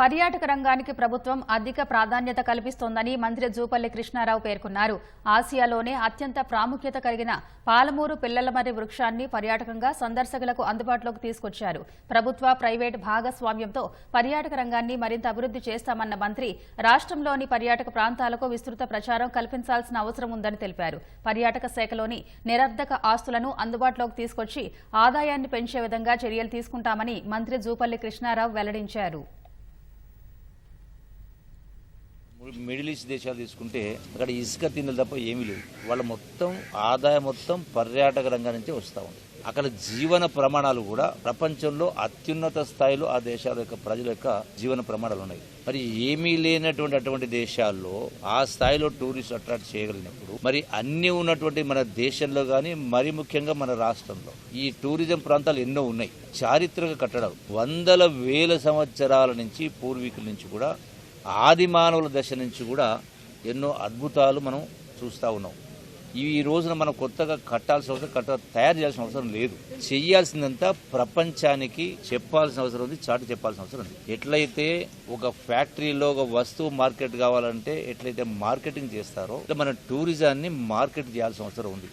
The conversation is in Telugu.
పర్యాటక రంగానికి ప్రభుత్వం అధిక ప్రాధాన్యత కల్పిస్తోందని మంత్రి జూపల్లి కృష్ణారావు పేర్కొన్నారు. ఆసియాలోనే అత్యంత ప్రాముఖ్యత కలిగిన పాలమూరు పిల్లలమర్రి వృక్షాన్ని పర్యాటకంగా సందర్శకులకు అందుబాటులోకి తీసుకొచ్చారు. ప్రభుత్వ ప్రైవేట్ భాగస్వామ్యంతో పర్యాటక రంగాన్ని మరింత అభివృద్ధి చేస్తామన్న మంత్రి రాష్ట్రంలోని పర్యాటక ప్రాంతాలకు విస్తృత ప్రచారం కల్పించాల్సిన అవసరం ఉందని తెలిపారు. పర్యాటక శాఖలోని నిరర్ధక ఆస్తులను అందుబాటులోకి తీసుకొచ్చి ఆదాయాన్ని పెంచే విధంగా చర్యలు తీసుకుంటామని మంత్రి జూపల్లి కృష్ణారావు వెల్లడించారు. మిడిల్ ఈస్ట్ దేశాలు తీసుకుంటే అక్కడ ఇసుక తిన్నలు తప్ప ఏమీ లేవు వాళ్ళ మొత్తం ఆదాయం మొత్తం పర్యాటక రంగం నుంచే వస్తూ ఉంది. అక్కడ జీవన ప్రమాణాలు కూడా ప్రపంచంలో అత్యున్నత స్థాయిలో ఆ దేశాల యొక్క ప్రజల యొక్క జీవన ప్రమాణాలు ఉన్నాయి. మరి ఏమీ లేనటువంటి అటువంటి దేశాల్లో ఆ స్థాయిలో టూరిస్ట్ అట్రాక్ట్ చేయగలిగినప్పుడు మరి అన్ని ఉన్నటువంటి మన దేశంలో కానీ మరి ముఖ్యంగా మన రాష్ట్రంలో ఈ టూరిజం ప్రాంతాలు ఎన్నో ఉన్నాయి. చారిత్రక కట్టడాలు. వందల వేల సంవత్సరాల నుంచి పూర్వీకుల నుంచి కూడా ఆది మానవుల దశ నుంచి కూడా ఎన్నో అద్భుతాలు మనం చూస్తూ ఉన్నాం. ఇవి ఈ రోజున మనం కొత్తగా కట్టాల్సిన అవసరం కట్ట తయారు చేయాల్సిన అవసరం లేదు. చెయ్యాల్సిందంతా ప్రపంచానికి చెప్పాల్సిన అవసరం ఉంది చాటు చెప్పాల్సిన అవసరం ఉంది. ఎట్లయితే ఒక ఫ్యాక్టరీలో ఒక వస్తువు మార్కెట్ కావాలంటే ఎట్లయితే మార్కెటింగ్ చేస్తారో ఇట్లా మన టూరిజాన్ని మార్కెట్ చేయాల్సిన అవసరం ఉంది.